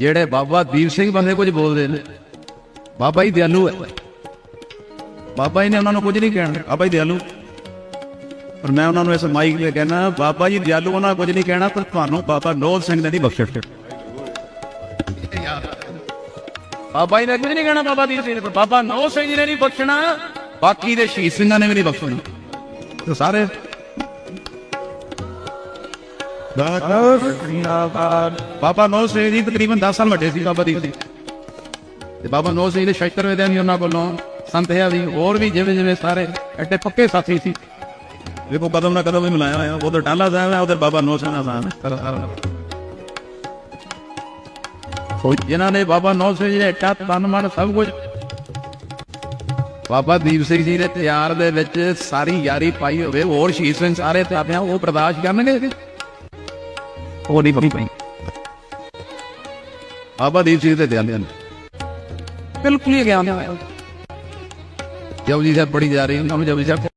ਜਿਹੜੇ ਬਾਬਾ ਦੀਪ ਸਿੰਘ ਬੰਦੇ ਕੁਝ ਬੋਲਦੇ ਨੇ। ਬਾਬਾ ਹੀ ਦਿਆਲੂ ਹੈ। ਬਾਬਾ ਜੀ ਨੇ ਉਹਨਾਂ ਨੂੰ ਕੁਝ ਨਹੀਂ ਕਹਿਣਾ। ਬਾਬਾ ਜੀ ਦਿਆਲੂ। ਪਰ ਮੈਂ ਉਹਨਾਂ ਨੂੰ ਇਸ ਮਾਈਕ ਤੇ ਕਹਿਣਾ, ਬਾਬਾ ਜੀ ਦਿਆਲੂ, ਉਹਨਾਂ ਕੁਝ ਨਹੀਂ ਕਹਿਣਾ, ਪਰ ਤੁਹਾਨੂੰ ਬਾਬਾ ਨੋਲ ਸਿੰਘ ਨੇ ਨਹੀਂ ਬਖਸ਼ਿਸ਼। ਬਾਬਾ ਜੀ ਨੇ ਕੁਝ ਨਹੀਂ ਕਹਿਣਾ, ਬਾਬਾ ਦੀਪ ਸਿੰਘ ਪਰ ਬਾਬਾ ਨੋਲ ਸਿੰਘ ਜੀ ਨੇ ਨਹੀਂ ਬਖਸ਼ਣਾ। ਬਾਕੀ ਦੇ ਸ਼ਹੀਦ ਸਿੰਘਾਂ ਨੇ ਵੀ ਨਹੀਂ ਬਖਸ਼ਣਾ। ਸਾਰੇ ਬਾਬਾ ਨੌ ਸਿੰਘ ਜੀ ਤਕਰੀਬਨ 10 ਸਾਲ ਵੱਡੇ ਸੀ ਬਾਬਾ ਦੀਪ ਜੀ। ਤੇ ਬਾਬਾ ਨੌ ਸਿੰਘ ਦੇ ਸ਼ਸਤਰ ਵੇਦਿਆਂ ਵੀ ਉਹਨਾਂ ਕੋਲੋਂ ਸੰਤ ਹੈ ਵੀ ਹੋਰ ਵੀ ਜਿਵੇਂ ਜਿਵੇਂ ਸਾਰੇ ਐਡੇ ਪੱਕੇ ਸਾਥੀ ਸੀ। ਵੇਖੋ ਕਦਮ ਨਾ ਕਦਮ ਵੀ ਮਿਲਾਇਆ ਹੋਇਆ। ਉਧਰ ਟਾਲਾ ਸਾਹਿਬ ਹੈ ਉਧਰ ਬਾਬਾ ਨੌ ਸਿੰਘ ਸਾਹਿਬ ਹੈ। ਸੋ ਜਿਨ੍ਹਾਂ ਨੇ ਬਾਬਾ ਨੌ ਸਿੰਘ ਜੀ ਦੇ ਟਾ ਤਨ ਮਨ ਸਭ ਕੁਝ ਬਾਬਾ ਦੀਪ ਸਿੰਘ ਜੀ ਦੇ ਤਿਆਰ ਦੇ ਵਿੱਚ ਸਾਰੀ ਯਾਰੀ ਪਾਈ ਹੋਵੇ ਹੋਰ ਸ਼ਹੀਦ ਸਿੰਘ ਸਾਰੇ ਤੇ ਆਪਿਆਂ ਉਹ ਬਰਦਾਸ਼ਤ ਕਰਨਗੇ। ਉਹ ਨਹੀਂ ਪਈ ਬਾਬਾ ਦੀਪ ਸਿੰਘ ਦੇ ਧਿਆਨ ਹਨ। ਬਿਲਕੁਲ ਹੀ ਗਿਆ ਜਬ ਜੀ ਸਾਹਿਬ ਬੜੀ ਜਾ ਰਹੀ ਉਹਨਾਂ ਨੂੰ ਜਬ ਜੀ ਸਾਹਿਬ